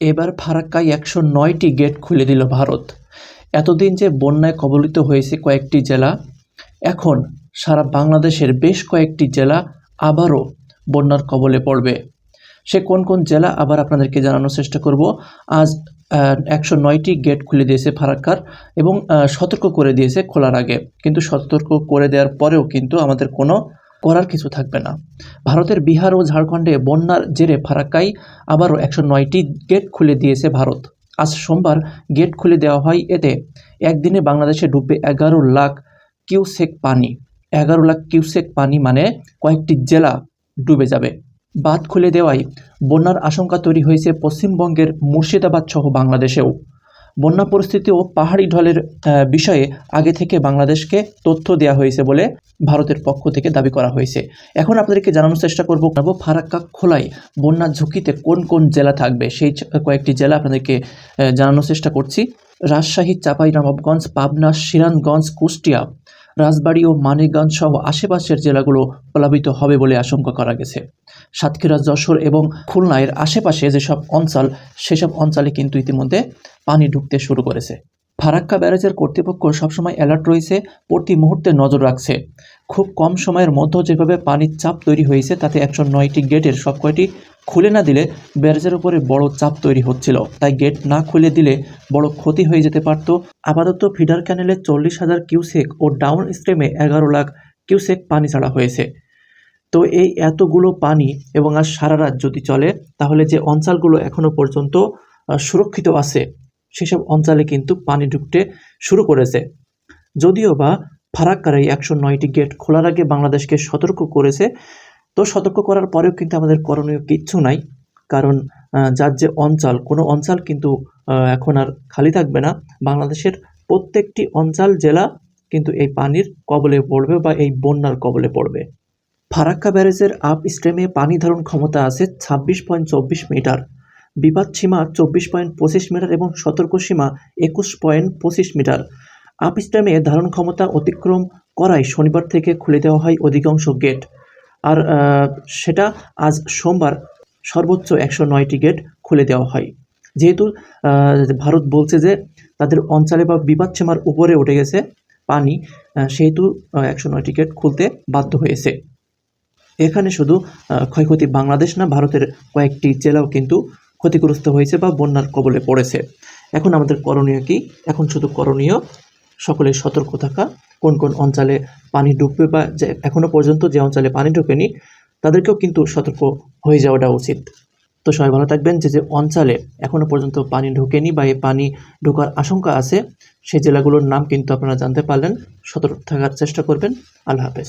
এবার ফারাক্কায় একশো নয়টি গেট খুলে দিল ভারত। এতদিন যে বন্যায় কবলিত হয়েছে কয়েকটি জেলা, এখন সারা বাংলাদেশের বেশ কয়েকটি জেলা আবারও বন্যার কবলে পড়বে। সে কোন কোন জেলা আবার আপনাদেরকে জানানোর চেষ্টা করব। আজ একশো নয়টি গেট খুলে দিয়েছে ফারাক্কার এবং সতর্ক করে দিয়েছে খোলার আগে। কিন্তু সতর্ক করে দেওয়ার পরেও কিন্তু আমাদের কোনো করার কিছু থাকবে না। ভারতের বিহার ও ঝাড়খণ্ডে বন্যার জেরে ফারাক্কায় আবারও একশো নয়টি গেট খুলে দিয়েছে ভারত। আজ সোমবার গেট খুলে দেওয়া হয় এতে একদিনে বাংলাদেশে ডুববে এগারো লাখ কিউসেক পানি। এগারো লাখ কিউসেক পানি মানে কয়েকটি জেলা ডুবে যাবে। বাঁধ খুলে দেওয়ায় বন্যার আশঙ্কা তৈরি হয়েছে পশ্চিমবঙ্গের মুর্শিদাবাদ সহ বাংলাদেশেও। বন্যা পরিস্থিতি ও পাহাড়ি ঢলের বিষয়ে আগে থেকে বাংলাদেশকে তথ্য দেওয়া হয়েছে বলে ভারতের পক্ষ থেকে দাবি করা হয়েছে। এখন আপনাদেরকে জানানোর চেষ্টা করব করব ফারাক্কা খোলায় বন্যা ঝুঁকিতে কোন কোন জেলা থাকবে? সেই কয়েকটি জেলা আপনাদেরকে জানানোর চেষ্টা করছি। রাজশাহী, চাঁপাইনবাবগঞ্জ, পাবনা সিরানগঞ্জ কুষ্টিয়া। রাজবাড়ী ও মানিকগঞ্জ সহ আশেপাশের জেলাগুলো প্লাবিত হবে বলে আশঙ্কা করা গেছে। সাতক্ষীরা, যশোর এবং খুলনায়ের আশেপাশে যেসব অঞ্চল, সেসব অঞ্চলে কিন্তু ইতিমধ্যে পানি ঢুকতে শুরু করেছে। ফারাক্কা ব্যারাজের কর্তৃপক্ষ সবসময় অ্যালার্ট রয়েছে প্রতি মুহূর্তে নজর রাখছে। খুব কম সময়ের মধ্যে যেভাবে পানির চাপ তৈরি হয়েছে, তাতে একশো নয়টি গেটের সব কয়টি খুলে না দিলে ব্যারাজের উপরে বড় চাপ তৈরি হচ্ছিল। তাই গেট না খুলে দিলে বড় ক্ষতি হয়ে যেতে পারত। আপাতত ফিডার ক্যানেলে চল্লিশ হাজার কিউসেক ও ডাউন স্ট্রিমে এগারো লাখ কিউসেক পানি ছাড়া হয়েছে। তো এই এতগুলো পানি এবং আর সারা রাত যদি চলে, তাহলে যে অঞ্চলগুলো এখনও পর্যন্ত সুরক্ষিত আছে সেসব অঞ্চলে কিন্তু পানি ঢুকতে শুরু করেছে। যদিও বা ফারাক্কার এই একশো নয়টি গেট খোলার আগে বাংলাদেশকে সতর্ক করেছে, তো সতর্ক করার পরেও কিন্তু আমাদের করণীয় কিচ্ছু নাই। কারণ যার যে অঞ্চল, কোনো অঞ্চল কিন্তু এখন আর খালি থাকবে না। বাংলাদেশের প্রত্যেকটি অঞ্চল, জেলা কিন্তু এই পানির কবলে পড়বে বা এই বন্যার কবলে পড়বে। ফারাক্কা ব্যারেজের আপ স্ট্রিমে পানি ধারণ ক্ষমতা আছে ছাব্বিশ পয়েন্ট চব্বিশ মিটার। বিপদ সীমা চব্বিশ পয়েন্ট পঁচিশ মিটার এবং সতর্ক সীমা একুশ পয়েন্ট পঁচিশ মিটার। আপ স্ট্রিমে ধারণ ক্ষমতা অতিক্রম করায় শনিবার থেকে খুলে দেওয়া হয় অধিকাংশ গেট। আর সেটা আজ সোমবার সর্বোচ্চ একশো নয়টি গেট খুলে দেওয়া হয়। যেহেতু ভারত বলছে যে তাদের অঞ্চলে বা বিপদ সীমার উপরে উঠে গেছে পানি সেহেতু একশো নয়টি গেট খুলতে বাধ্য হয়েছে। এখানে শুধু ক্ষয়ক্ষতি বাংলাদেশ না, ভারতের কয়েকটি জেলাও কিন্তু ক্ষতিগ্রস্ত হয়েছে বা বন্যার কবলে পড়েছে। এখন আমাদের করণীয় কি? এখন শুধু করণীয় সকলে সতর্ক থাকা। কোন কোন অঞ্চলে পানি ডুববে বা যে এখনও পর্যন্ত যে অঞ্চলে পানি ঢোকেনি, তাদেরকেও কিন্তু সতর্ক হয়ে যাওয়াটা উচিত। তো সবাই ভালো থাকবেন। যে যে অঞ্চলে এখনও পর্যন্ত পানি ঢোকেনি বা এই পানি ঢোকার আশঙ্কা আছে, সেই জেলাগুলোর নাম কিন্তু আপনারা জানতে পারলেন। সতর্ক থাকার চেষ্টা করবেন। আল্লাহ হাফেজ।